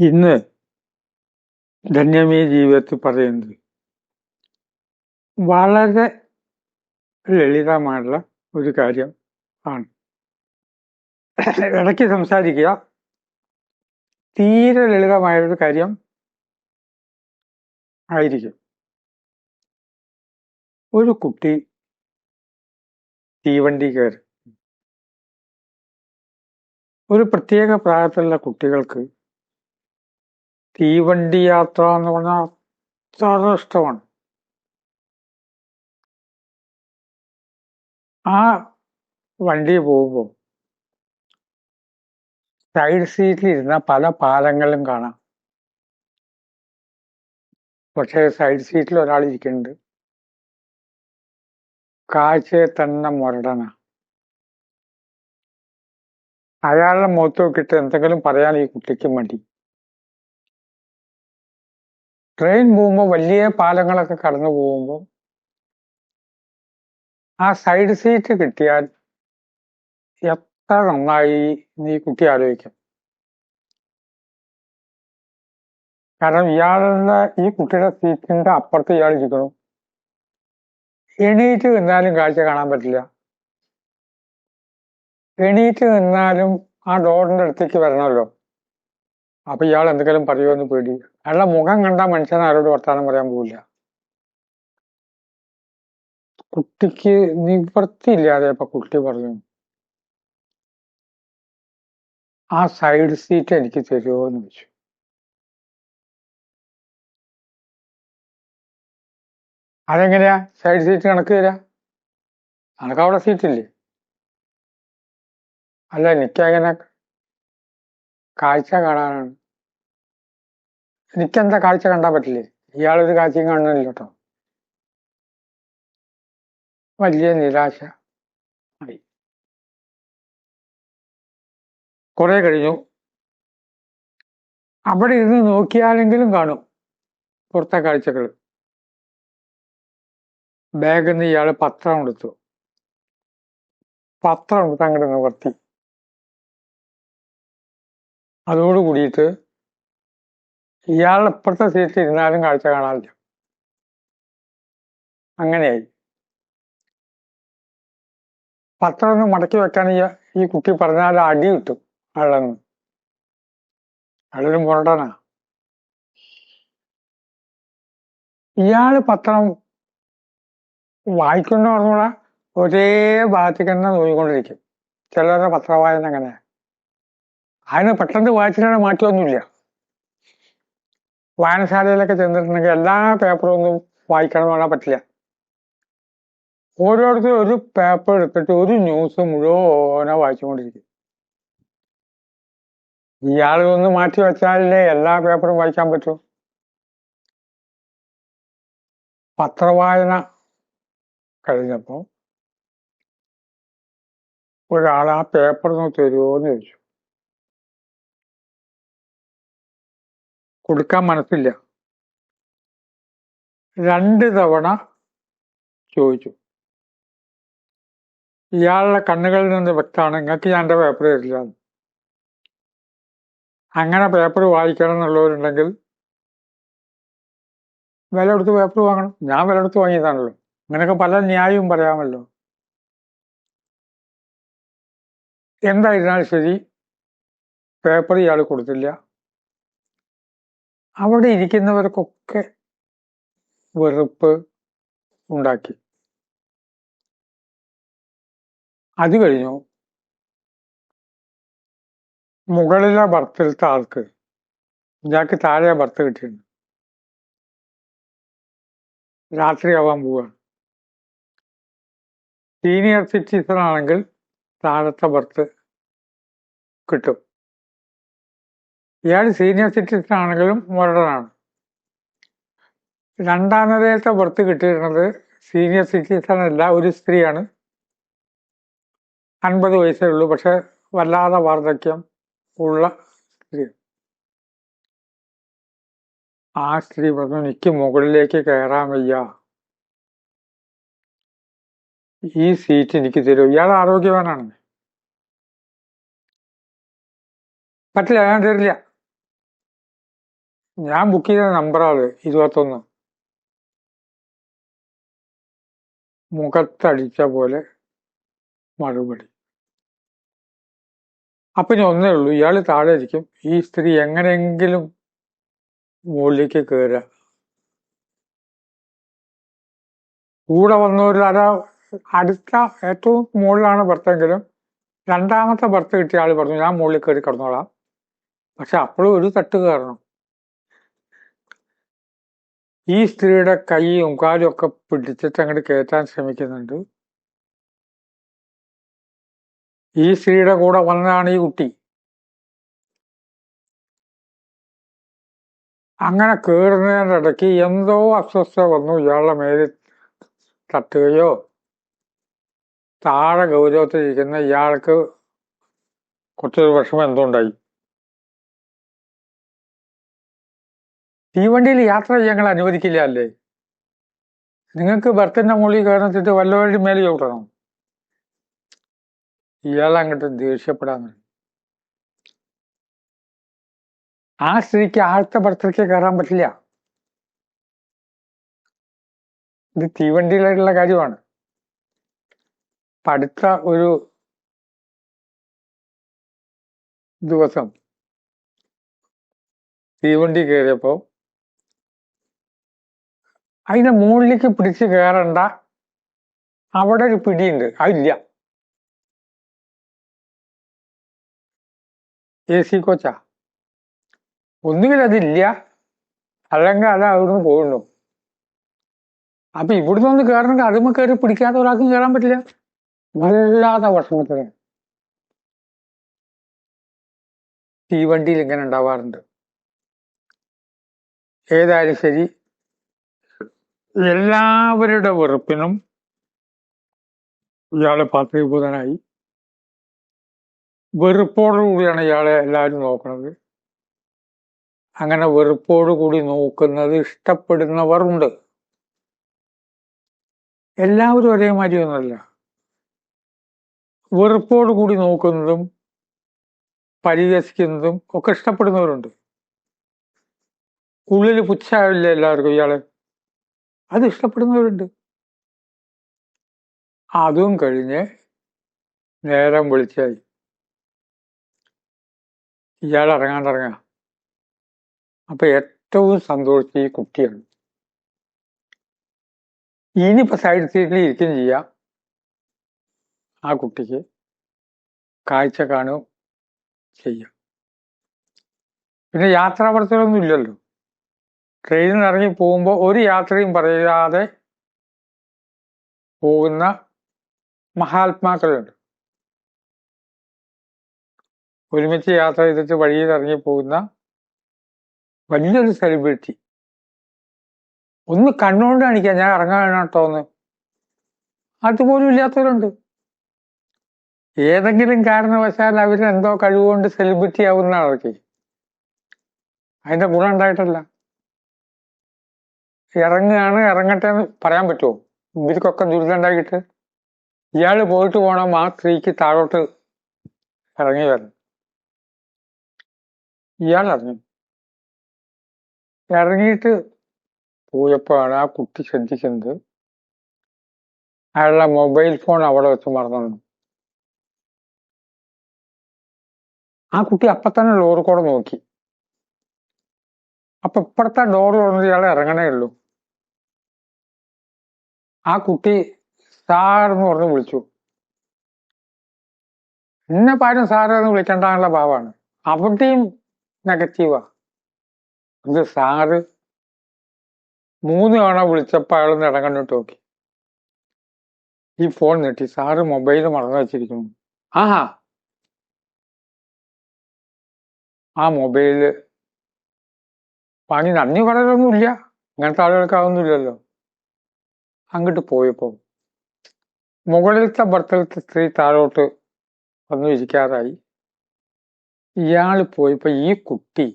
ഇന്ന് ധന്യമേ ജീവിതത്തിൽ പറയുന്നത് വളരെ ലളിതമായിട്ടുള്ള ഒരു കാര്യം ആണ്. ഇടയ്ക്ക് സംസാരിക്കുക. തീരെ ലളിതമായൊരു കാര്യം ആയിരിക്കും. ഒരു കുട്ടി തീവണ്ടി കയറി. ഒരു പ്രത്യേക പ്രായത്തിലുള്ള കുട്ടികൾക്ക് തീവണ്ടി യാത്ര എന്ന് പറഞ്ഞാൽ അത്ര ഇഷ്ടമാണ്. ആ വണ്ടി പോകുമ്പോൾ സൈഡ് സീറ്റിൽ ഇരുന്ന പല പാലങ്ങളും കാണാം. പക്ഷേ സൈഡ് സീറ്റിൽ ഒരാൾ ഇരിക്കുന്നുണ്ട്. കാഴ്ചയെ തന്നെ മുരടന. അയാളുടെ മുഖത്ത് നോക്കിയിട്ട് എന്തെങ്കിലും പറയാൻ ഈ കുട്ടിക്ക് മടി. ട്രെയിൻ പോകുമ്പോൾ വലിയ പാലങ്ങളൊക്കെ കടന്നു പോകുമ്പോൾ ആ സൈഡ് സീറ്റ് കിട്ടിയാൽ എത്ര നന്നായി നീ കുട്ടി ആലോചിക്കും. കാരണം ഇയാളുടെ ഈ കുട്ടിയുടെ സീറ്റിന്റെ അപ്പുറത്ത് ഇയാൾ ഇരിക്കണം. എണീറ്റ് നിന്നാലും കാഴ്ച കാണാൻ പറ്റില്ല. എണീറ്റ് നിന്നാലും ആ ഡോറിന്റെ അടുത്തേക്ക് വരണമല്ലോ. അപ്പൊ ഇയാൾ എന്തെങ്കിലും പറയുമോ പേടി അയാളുടെ മുഖം കണ്ട മനുഷ്യൻ ആരോട് വർത്താനം പറയാൻ പോവില്ല. കുട്ടിക്ക് നിവൃത്തിയില്ലാതെ ഇപ്പൊ കുട്ടി പറഞ്ഞു ആ സൈഡ് സീറ്റ് എനിക്ക് തരുമോ എന്ന് വെച്ചു അതെങ്ങനെയാ? സൈഡ് സീറ്റ് കണക്ക് തരാ. അനക്ക് അവിടെ സീറ്റില്ലേ അല്ല എനിക്കങ്ങനെ കാഴ്ച കാണാനാണ്. എനിക്കെന്താ കാഴ്ച കണ്ടാൻ പറ്റില്ലേ? ഇയാളൊരു കാഴ്ചയും കാണുന്നില്ല കേട്ടോ വലിയ നിരാശ. കുറെ കഴിഞ്ഞു. അവിടെ ഇരുന്ന് നോക്കിയാലെങ്കിലും കാണും പുറത്തെ കാഴ്ചകൾ. ബാഗിൽ നിന്ന് ഇയാൾ പത്രം എടുത്തു. പത്രം എടുത്ത് അങ്ങോട്ട് നിവർത്തി. അതോട് കൂടിയിട്ട് ഇയാൾ ഇപ്പുറത്തെ സീറ്റിൽ ഇരുന്നാലും കാഴ്ച കാണാനില്ല അങ്ങനെയായി. പത്രം ഒന്ന് മടക്കി വെക്കാൻ ഈ കുട്ടി പറഞ്ഞാൽ അടി കിട്ടും അയാളെന്ന്. അയാളൊരു മുരടനാ. ഇയാൾ പത്രം വായിക്കുന്ന പറഞ്ഞുകൂടെ ഒരേ ഭാഗത്തേക്ക് തന്നെ നോക്കിക്കൊണ്ടിരിക്കും. ചിലരുടെ പത്രവായന അങ്ങനെ അതിന് പെട്ടെന്ന് വായിച്ചിട്ടാണ് മാറ്റമൊന്നുമില്ല വായനശാലയിലൊക്കെ ചെന്നിട്ടുണ്ടെങ്കിൽ എല്ലാ പേപ്പറും ഒന്നും വായിക്കണം എന്ന് പറ്റില്ല. ഓരോരുത്തരും ഒരു പേപ്പർ എടുത്തിട്ട് ഒരു ന്യൂസ് മുഴുവനെ വായിച്ചുകൊണ്ടിരിക്കും. ഇയാൾ ഒന്ന് മാറ്റി വെച്ചാലേ എല്ലാ പേപ്പറും വായിക്കാൻ പറ്റൂ. പത്രവായന കഴിഞ്ഞപ്പോ ഒരാൾ ആ പേപ്പർ നോക്കി തരുമോ എന്ന് ചോദിച്ചു. കൊടുക്കാൻ മനസ്സില്ല. രണ്ട് തവണ ചോദിച്ചു. ഇയാളുടെ കണ്ണുകളിൽ നിന്ന് വ്യക്തമാണ് നിങ്ങൾക്ക് ഞാൻ എന്റെ പേപ്പർ തരില്ല അങ്ങനെ പേപ്പർ വായിക്കണം എന്നുള്ളവരുണ്ടെങ്കിൽ വില കൊടുത്ത് പേപ്പർ വാങ്ങണം. ഞാൻ വില കൊടുത്ത് വാങ്ങിയതാണല്ലോ. അങ്ങനെയൊക്കെ പല ന്യായവും പറയാമല്ലോ. എന്തായിരുന്നാലും ശരി പേപ്പർ ഇയാൾ കൊടുത്തില്ല. അവിടെ ഇരിക്കുന്നവർക്കൊക്കെ വെറുപ്പ് ഉണ്ടാക്കി. അത് കഴിഞ്ഞു. മുകളിലെ ബർത്തിലത്തെ ആൾക്ക് ഇയാൾക്ക് താഴെ ബർത്ത് കിട്ടിയിട്ടുണ്ട്. രാത്രിയാവാൻ പോവുകയാണ് സീനിയർ സിറ്റിസൺ ആണെങ്കിൽ താഴത്തെ ബർത്ത് കിട്ടും. ഇയാൾ സീനിയർ സിറ്റിസൺ ആണെങ്കിലും മുരടനാണ് രണ്ടാമതേത്തെ ബർത്ത് കിട്ടിയിരുന്നത് സീനിയർ സിറ്റിസൺ അല്ല ഒരു സ്ത്രീയാണ്. അൻപത് വയസ്സേ ഉള്ളൂ പക്ഷെ വല്ലാതെ വാർദ്ധക്യം ഉള്ള സ്ത്രീ. ആ സ്ത്രീ പറഞ്ഞു എനിക്ക് മുകളിലേക്ക് കയറാൻ വയ്യ. ഈ സീറ്റ് എനിക്ക് തരും. ഇയാൾ ആരോഗ്യവാനാണ്. പറ്റില്ല ഞാൻ തരില്ല. ഞാൻ ബുക്ക് ചെയ്ത നമ്പറാണ് ഇരുപത്തൊന്ന്. മുഖത്തടിച്ച പോലെ മറുപടി. അപ്പൊ ഇനി ഒന്നേ ഉള്ളൂ. ഇയാൾ താഴെ ഇരിക്കും. ഈ സ്ത്രീ എങ്ങനെയെങ്കിലും മുകളിലേക്ക് കയറുക കൂടെ വന്നവരിൽ അതാ അടുത്ത ഏറ്റവും മുകളിലാണ് ഭർത്തെങ്കിലും രണ്ടാമത്തെ ഭർത്ത കിട്ടിയ ആൾ പറഞ്ഞു ഞാൻ മുകളിൽ കയറി കിടന്നോളാം. പക്ഷെ അപ്പോഴും ഒരു തട്ട് കയറണം. ഈ സ്ത്രീയുടെ കൈയും കാലും ഒക്കെ പിടിച്ചിട്ട് അങ്ങോട്ട് കയറ്റാൻ ശ്രമിക്കുന്നുണ്ട്. ഈ സ്ത്രീയുടെ കൂടെ വന്നതാണ് ഈ കുട്ടി. അങ്ങനെ കയറുന്നതിന്റെ ഇടയ്ക്ക് എന്തോ അസ്വസ്ഥ വന്നു. ഇയാളുടെ മേലിൽ തട്ടുകയോ താഴെ ഗൗരവത്തിലിരിക്കുന്ന ഇയാൾക്ക് കുറച്ചൊരു വിഷമം എന്തോ ഉണ്ടായി. തീവണ്ടിയിൽ യാത്ര ഞങ്ങൾ അനുവദിക്കില്ല അല്ലേ നിങ്ങൾക്ക് ബർത്തിന്റെ മുകളിൽ കയറത്തിട്ട് വല്ലവരുടെ മേലെ ചവിട്ടണം. ഇയാൾ അങ്ങോട്ട് ദേഷ്യപ്പെടാൻ ആ സ്ത്രീക്ക് ആഴത്തെ ബർത്തിലേക്ക് കയറാൻ പറ്റില്ല. ഇത് തീവണ്ടിയിലായിട്ടുള്ള കാര്യമാണ്. അടുത്ത ഒരു ദിവസം തീവണ്ടി കയറിയപ്പോ അതിന്റെ മുകളിലേക്ക് പിടിച്ച് കയറണ്ട അവിടെ ഒരു പിടിയുണ്ട്. അതില്ല എ സി കോച്ചാ. ഒന്നുകിൽ അതില്ല അല്ലെങ്കിൽ അത് അവിടുന്ന് പോകുന്നു. അപ്പൊ ഇവിടുന്ന് ഒന്ന് കയറണമെങ്കിൽ അതുമ്മ കയറി പിടിക്കാത്ത ഒരാൾക്കും കയറാൻ പറ്റില്ല. വല്ലാതെ വിഷമത്തിന്. തീവണ്ടിയിൽ ഇങ്ങനെ ഉണ്ടാവാറുണ്ട്. ഏതായാലും ശരി. എല്ലാവരുടെ വെറുപ്പിനും ഇയാളെ പാത്രീഭൂതനായി. വെറുപ്പോടുകൂടിയാണ് ഇയാളെ എല്ലാവരും നോക്കുന്നത്. അങ്ങനെ വെറുപ്പോടുകൂടി നോക്കുന്നത് ഇഷ്ടപ്പെടുന്നവർ ഉണ്ട് എല്ലാവരും ഒരേമാതിരി വെറുപ്പോടു വെറുപ്പോടുകൂടി നോക്കുന്നതും പരിഹസിക്കുന്നതും ഒക്കെ ഇഷ്ടപ്പെടുന്നവരുണ്ട്. ഉള്ളിൽ പുച്ഛാവില്ല എല്ലാവർക്കും ഇയാളെ. അത് ഇഷ്ടപ്പെടുന്നവരുണ്ട്. അതും കഴിഞ്ഞ് നേരം വിളിച്ചായി ഇയാൾ ഇറങ്ങാണ്ടിറങ്ങ അപ്പൊ ഏറ്റവും സന്തോഷിച്ച ഈ കുട്ടിയാണ്. ഇനിയിപ്പോ സൈഡ് സീറ്റിൽ ഇരിക്കുകയും ചെയ്യാം. ആ കുട്ടിക്ക് കാഴ്ച കാണുകയും ചെയ്യാം. പിന്നെ യാത്രാവർത്തനമൊന്നും ഇല്ലല്ലോ. ട്രെയിനിൽ ഇറങ്ങി പോകുമ്പോൾ ഒരു യാത്രയും പറയാതെ പോകുന്ന മഹാത്മാക്കളുണ്ട്. ഒരുമിച്ച് യാത്ര ചെയ്തിട്ട് വഴിയിൽ ഇറങ്ങി പോകുന്ന വലിയൊരു സെലിബ്രിറ്റി ഒന്ന് കണ്ണുകൊണ്ട് കാണിക്കാൻ ഞാൻ ഇറങ്ങാൻ കേട്ടോ അതുപോലും ഇല്ലാത്തവരുണ്ട്. ഏതെങ്കിലും കാരണവശാൽ അവരെന്തോ കഴിവുകൊണ്ട് സെലിബ്രിറ്റി ആവുന്ന അവർക്ക് അതിന്റെ ഗുണം ഉണ്ടായിട്ടല്ല. ഇറങ്ങുകയാണ് ഇറങ്ങട്ടെ എന്ന് പറയാൻ പറ്റുമോ? ഇവർക്കൊക്കെ ദുരിതം ഉണ്ടാക്കിയിട്ട് ഇയാൾ പോയിട്ട് പോകണം ആ സ്ത്രീക്ക് താഴോട്ട് ഇറങ്ങി വരണം. ഇയാൾ ഇറങ്ങി ഇറങ്ങിയിട്ട് പോയപ്പോഴാണ് ആ കുട്ടി ശ്രദ്ധിക്കുന്നത് അയാളുടെ മൊബൈൽ ഫോൺ അവിടെ വെച്ച് മറന്നു ആ കുട്ടി അപ്പൊ തന്നെ ലോറിക്കൂടെ കൂടെ നോക്കി. അപ്പൊ ഇപ്പോഴത്തെ ഡോർ തുറന്നിട്ട് ഇയാൾ ഇറങ്ങണേ ഉള്ളൂ. ആ കുട്ടി സാർ എന്ന് പറഞ്ഞ് വിളിച്ചു. എന്നെ പാരും സാർ എന്ന് വിളിക്കേണ്ടാനുള്ള ഭാവമാണ് അവിടെയും നെഗറ്റീവാ ഇത് സാറ്? മൂന്ന് തവണ വിളിച്ചപ്പോൾ അയാൾ ഇറങ്ങണ്ടിട്ട് നോക്കി. ഈ ഫോൺ നീട്ടി. സാറ് മൊബൈൽ മറന്നു വെച്ചിരിക്കുന്നു. ആഹാ. ആ മൊബൈൽ പണി നന്ദി പറയലൊന്നുമില്ല. ഇങ്ങനത്തെ ആളുകൾക്കാവുന്നില്ലല്ലോ അങ്ങോട്ട് പോയപ്പോൾ മുകളിലത്തെ ഭർത്തലത്തെ സ്ത്രീ താഴോട്ട് വന്നു ഇരിക്കാറായി. ഇയാൾ പോയപ്പോൾ ഈ കുട്ടി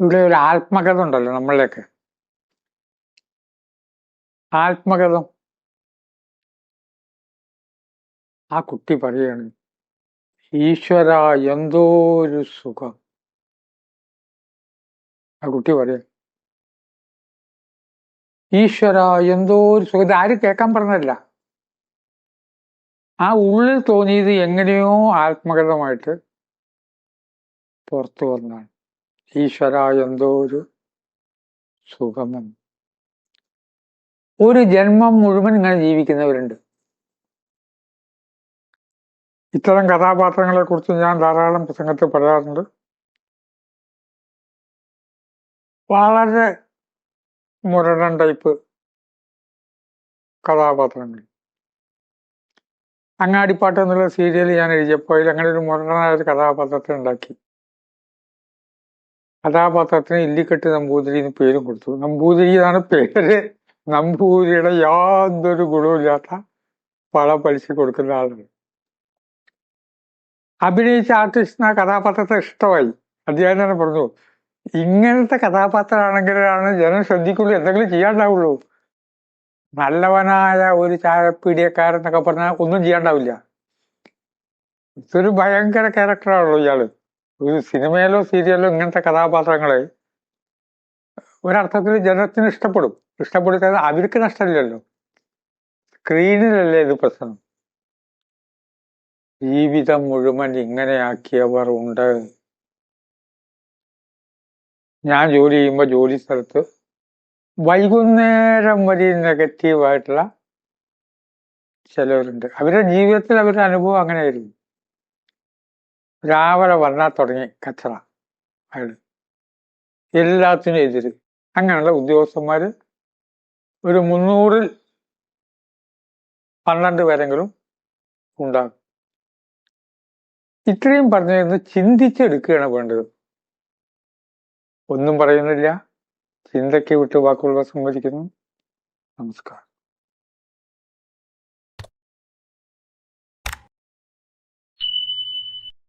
ഇവിടെ ഒരു ആത്മകഥ ഉണ്ടല്ലോ നമ്മളിലേക്ക്. ആത്മകഥം. ആ കുട്ടി പറയാണ് ഈശ്വര എന്തോ ഒരു സുഖം. ആ കുട്ടി പറയാം ഈശ്വര എന്തോ ഒരു സുഖം. ആരും കേൾക്കാൻ പറഞ്ഞതല്ല. ആ ഉള്ളിൽ തോന്നിയത് എങ്ങനെയോ ആത്മഗതമായിട്ട് പുറത്തു വന്നാണ്. ഈശ്വര എന്തോ ഒരു സുഖമെന്ന് ഒരു ജന്മം മുഴുവൻ ഇങ്ങനെ ജീവിക്കുന്നവരുണ്ട്. ഇത്തരം കഥാപാത്രങ്ങളെ കുറിച്ച് ഞാൻ ധാരാളം പ്രസംഗത്തിൽ പറയാറുണ്ട്. വളരെ മുരടൻ ടൈപ്പ് കഥാപാത്രങ്ങൾ. അങ്ങാടിപ്പാട്ട് എന്നുള്ള സീരിയൽ ഞാൻ എഴുതിയപ്പോൾ അതിൽ അങ്ങനെ ഒരു മുരടനായ ഒരു കഥാപാത്രത്തെ ഉണ്ടാക്കി. കഥാപാത്രത്തിന് ഇല്ലിക്കെട്ട് നമ്പൂതിരി എന്ന് പേരും കൊടുത്തു. നമ്പൂതിരി എന്നാണ് പേര്. നമ്പൂതിരിയുടെ യാതൊരു ഗുണവുമില്ലാത്ത പള പലിശ കൊടുക്കുന്ന ആളാണ്. അഭിനയിച്ച ആർട്ടിസ്റ്റിന് ആ കഥാപാത്രത്തെ ഇഷ്ടമായി. അദ്ദേഹം തന്നെ പറഞ്ഞു ഇങ്ങനത്തെ കഥാപാത്രമാണെങ്കിലാണ് ജനം ശ്രദ്ധിക്കുള്ളൂ എന്തെങ്കിലും ചെയ്യാണ്ടാവുള്ളൂ. നല്ലവനായ ഒരു ചായപ്പീടിയക്കാരൻ എന്നൊക്കെ പറഞ്ഞാൽ ഒന്നും ചെയ്യാണ്ടാവില്ല. ഇതൊരു ഭയങ്കര ക്യാരക്ടറാണല്ലോ ഇയാൾ. ഒരു സിനിമയിലോ സീരിയലിലോ ഇങ്ങനത്തെ കഥാപാത്രങ്ങളെ ഒരർത്ഥത്തിൽ ജനത്തിന് ഇഷ്ടപ്പെടും. ഇഷ്ടപ്പെടുത്താതെ അവർക്ക് നഷ്ടമില്ലല്ലോ. സ്ക്രീനിലല്ലേ ഇത് പ്രശ്നം. ജീവിതം മുഴുവൻ ഇങ്ങനെയാക്കിയവർ ഉണ്ട്. ഞാൻ ജോലി ചെയ്യുമ്പോൾ ജോലി സ്ഥലത്ത് വൈകുന്നേരം വരെ നെഗറ്റീവായിട്ടുള്ള ചിലവരുണ്ട്. അവരുടെ ജീവിതത്തിൽ അവരുടെ അനുഭവം അങ്ങനെയായിരുന്നു. രാവിലെ വന്നാൽ തുടങ്ങി കച്ചറ അയാൾ എല്ലാത്തിനും എതിര്. അങ്ങനെയുള്ള ഉദ്യോഗസ്ഥന്മാര് ഒരു മുന്നൂറിൽ പന്ത്രണ്ട് പേരെങ്കിലും ഉണ്ടാകും. ഇത്രയും പറഞ്ഞു ചിന്തിച്ചെടുക്കുകയാണ് വേണ്ടത്. ഒന്നും പറയുന്നില്ല. ചിന്തയ്ക്ക് വിട്ട് വാക്കുകൾ സംവദിക്കുന്നു നമസ്കാരം.